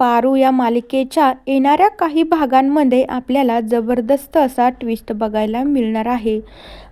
पारू या मालिकेच्या येणाऱ्या काही भागांमध्ये आपल्याला जबरदस्त असा ट्विस्ट बघायला मिळणार आहे.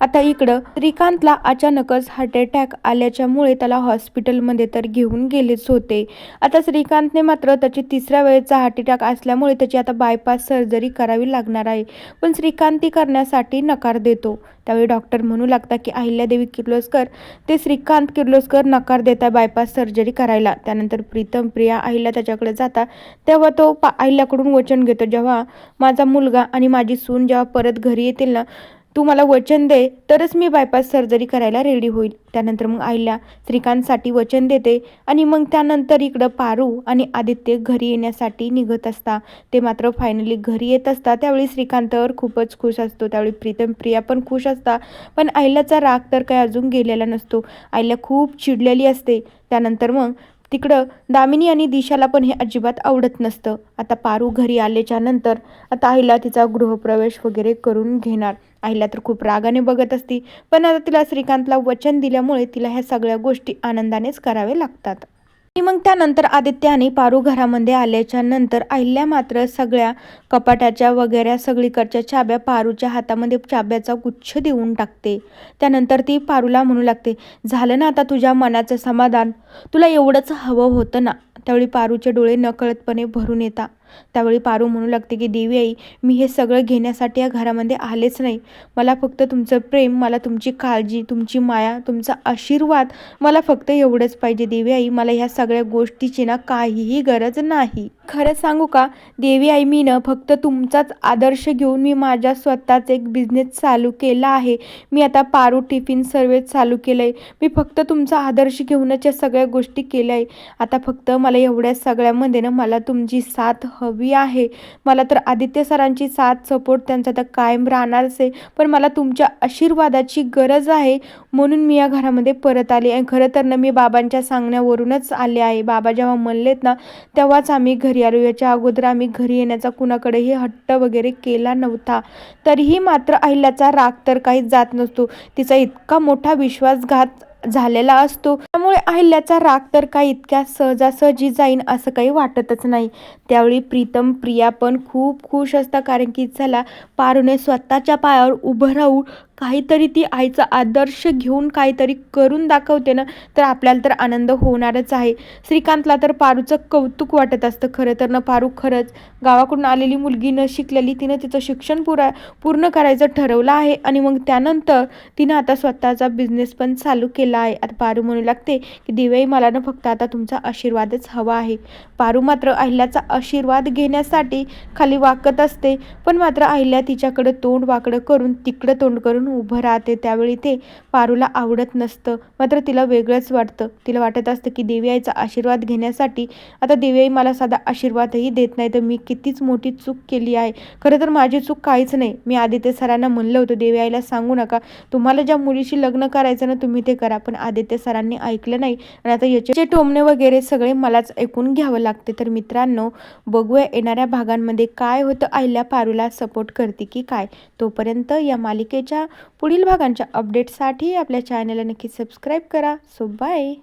आता इकडं श्रीकांतला अचानकच हार्ट अटॅक आल्याच्यामुळे त्याला हॉस्पिटलमध्ये तर घेऊन गेलेच होते. आता श्रीकांतने मात्र त्याची तिसऱ्या वेळेचा हार्ट अटॅक असल्यामुळे त्याची आता बायपास सर्जरी करावी लागणार आहे. पण श्रीकांत ती करण्यासाठी नकार देतो. त्यावेळी डॉक्टर म्हणू लागता की अहिल्यादेवी किर्लोस्कर ते श्रीकांत किर्लोस्कर नकार देता बायपास सर्जरी करायला. त्यानंतर प्रीतम प्रिया अहिल्या त्याच्याकडे जाता तेव्हा तो पा अहिल्याकडून वचन घेतो. जेव्हा माझा मुलगा आणि माझी सून जेव्हा परत घरी येतील ना तू मला वचन दे तरच मी बायपास सर्जरी करायला रेडी होईल. त्यानंतर मग आईला श्रीकांतसाठी वचन देते आणि मग त्यानंतर इकडं पारू आणि आदित्य घरी येण्यासाठी निघत असता. ते मात्र फायनली घरी येत असता. त्यावेळी श्रीकांतवर खूपच खुश असतो. त्यावेळी प्रीतम प्रिया पण खुश असता. पण आईलाचा राग तर काही अजून गेलेला नसतो. आईला खूप चिडलेली असते. त्यानंतर मग तिकडं दामिनी आणि दिशाला पण हे अजिबात आवडत नसतं. आता पारू घरी आल्याच्यानंतर आता आईला तिचा गृहप्रवेश वगैरे करून घेणार. आईला तर खूप रागाने बघत असती. पण आता तिला श्रीकांतला वचन दिल्यामुळे तिला ह्या सगळ्या गोष्टी आनंदानेच करावे लागतात. आणि मग त्यानंतर आदित्याने पारू घरामध्ये आल्याच्यानंतर अहिल्या मात्र सगळ्या कपाटाच्या वगैरे सगळीकडच्या चाब्या पारूच्या हातामध्ये चाब्याचा गुच्छ देऊन टाकते. त्यानंतर ती पारूला म्हणू लागते झालं ना आता तुझ्या मनाचं समाधान? तुला एवढंच हवं होतं ना? त्यावेळी पारूचे डोळे नकळतपणे भरून येतात त्यावेळी पारू म्हणू लागते की देवी आई मी हे सगळं घेण्यासाठी या घरामध्ये आलेच नाही. मला फक्त तुमचं प्रेम मला तुमची काळजी तुमची माया तुमचा आशीर्वाद मला फक्त एवढंच पाहिजे. देवी आई मला ह्या सगळ्या गोष्टीची ना काहीही गरज नाही. खरं सांगू का देवी आई मी ना फक्त तुमचाच आदर्श घेऊन मी माझ्या स्वतःच एक बिझनेस चालू केला आहे. मी आता पारू टिफिन सर्व्हिस चालू केलं आहे मी फक्त तुमचा आदर्श घेऊनच या सगळ्या गोष्टी केल्या आहे. आता फक्त मला एवढ्या सगळ्यामध्ये ना मला तुमची साथ हवी आहे. मला तर आदित्य सरांची साथ सपोर्ट त्यांचा तर कायम राहणारच आहे. पण मला तुमच्या आशीर्वादाची गरज आहे म्हणून मी या घरामध्ये परत आले आणि खरं तर ना मी बाबांच्या सांगण्यावरूनच आले आहे. बाबा जेव्हा म्हणलेत ना तेव्हाच आम्ही घरी आलो. याच्या अगोदर आम्ही घरी येण्याचा कुणाकडेही हट्ट वगैरे केला नव्हता. तरीही मात्र अहिल्याचा राग तर काहीच जात नसतो. तिचा इतका मोठा विश्वासघात झालेला असतो. त्यामुळे अहिल्याचा राग तर काही इतक्या सहजासहजी जाईन असं काही वाटतच नाही. त्यावेळी प्रीतम प्रिया पण खूप खुश असतात कारण की चला पारूने स्वतःच्या पायावर उभं राहून काहीतरी ती आईचा आदर्श घेऊन काहीतरी करून दाखवते ना तर आपल्याला तर आनंद होणारच आहे. श्रीकांतला तर पारूचं कौतुक वाटत असतं खरं तर. ना पारू खरंच. गावाकडून आलेली मुलगी न शिकलेली तिनं तिचं शिक्षण पुरा पूर्ण करायचं ठरवलं आहे आणि मग त्यानंतर तिनं आता स्वतःचा बिझनेस पण चालू केला आहे. आता पारू म्हणू लागते की दिवाई मला ना फक्त आता तुमचा आशीर्वादच हवा आहे. पारू मात्र अहिल्याचा आशीर्वाद घेण्यासाठी खाली वाकत असते पण मात्र अहिल्या तिच्याकडं तोंड वाकडं करून तिकडं तोंड करून उभं राहते. त्यावेळी ते पारूला आवडत नसतं. मात्र तिला वेगळंच वाटतं. तिला वाटत असतं की देवी आईचा आशीर्वाद घेण्यासाठी आता देवी आई मला साधा आशीर्वादही देत नाही. तर मी कितीच मोठी चूक केली आहे. खरं तर माझी चूक काहीच नाही. मी आदित्य सरांना म्हणलं होतं देवी आईला सांगू नका. तुम्हाला ज्या मुलीशी लग्न करायचं ना तुम्ही ते करा. पण आदित्य सरांनी ऐकलं नाही. आणि आता याचे टोमणे वगैरे सगळे मलाच ऐकून घ्यावं लागते. तर मित्रांनो बघूया येणाऱ्या भागांमध्ये काय होतं. आईला पारूला सपोर्ट करते की काय? तोपर्यंत या मालिकेच्या पुढील भागांच्या अपडेटसाठी आपल्या चॅनलला नक्की सबस्क्राईब करा. So bye